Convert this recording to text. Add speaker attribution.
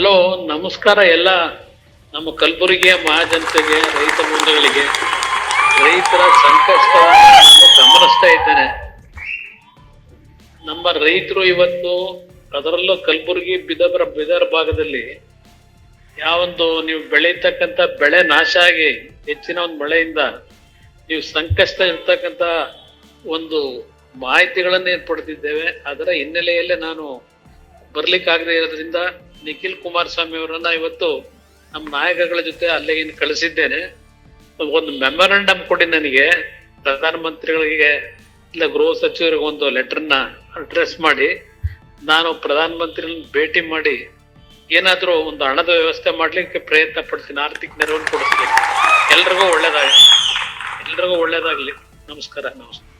Speaker 1: Hello, ನಮಸ್ಕಾರ ಎಲ್ಲ ನಮ್ಮ ಕಲಬುರಗಿಯ ಮಹಾಜನತೆಗೆ, ರೈತ ಬಂಧುಗಳಿಗೆ. ರೈತರ ಸಂಕಷ್ಟ ಗಮನಿಸ್ತಾ ಇದ್ದೇನೆ. ನಮ್ಮ ರೈತರು ಇವತ್ತು ಅದರಲ್ಲೂ ಕಲಬುರಗಿ ಬಿದರ ಬಿದರ್ ಭಾಗದಲ್ಲಿ ಯಾವೊಂದು ನೀವು ಬೆಳೀತಕ್ಕಂಥ ಬೆಳೆ ನಾಶ ಆಗಿ ಹೆಚ್ಚಿನ ಒಂದು ಮಳೆಯಿಂದ ನೀವು ಸಂಕಷ್ಟ ಇರ್ತಕ್ಕಂಥ ಒಂದು ಮಾಹಿತಿಗಳನ್ನು ಏರ್ಪಡ್ತಿದ್ದೇವೆ ಅದರ ಹಿನ್ನೆಲೆಯಲ್ಲೇ ನಾನು ಬರ್ಲಿಕ್ಕಾಗದೇ ಇರೋದ್ರಿಂದ ನಿಖಿಲ್ ಕುಮಾರಸ್ವಾಮಿ ಅವರನ್ನ ಇವತ್ತು ನಮ್ಮ ನಾಯಕಗಳ ಜೊತೆ ಅಲ್ಲಿಗೆ ಕಳಿಸಿದ್ದೇನೆ. ಒಂದು ಮೆಮೊರಂಡಮ್ ಕೊಡಿ ನನಗೆ. ಪ್ರಧಾನಮಂತ್ರಿಗಳಿಗೆ ಇಲ್ಲ, ಗೃಹ ಸಚಿವರಿಗೆ ಒಂದು ಲೆಟರ್ನ ಅಡ್ರೆಸ್ ಮಾಡಿ. ನಾನು ಪ್ರಧಾನಮಂತ್ರಿ ಭೇಟಿ ಮಾಡಿ ಏನಾದರೂ ಒಂದು ಹಣದ ವ್ಯವಸ್ಥೆ ಮಾಡ್ಲಿಕ್ಕೆ ಪ್ರಯತ್ನ ಪಡ್ತೀನಿ. ಆರ್ಥಿಕ ನೆರವನ್ನು ಕೊಡಿಸ್ತೀನಿ ಎಲ್ರಿಗೂ ಒಳ್ಳೇದಾಗಲಿ. ಎಲ್ರಿಗೂ ಒಳ್ಳೇದಾಗ್ಲಿ. ನಮಸ್ಕಾರ ನಮಸ್ಕಾರ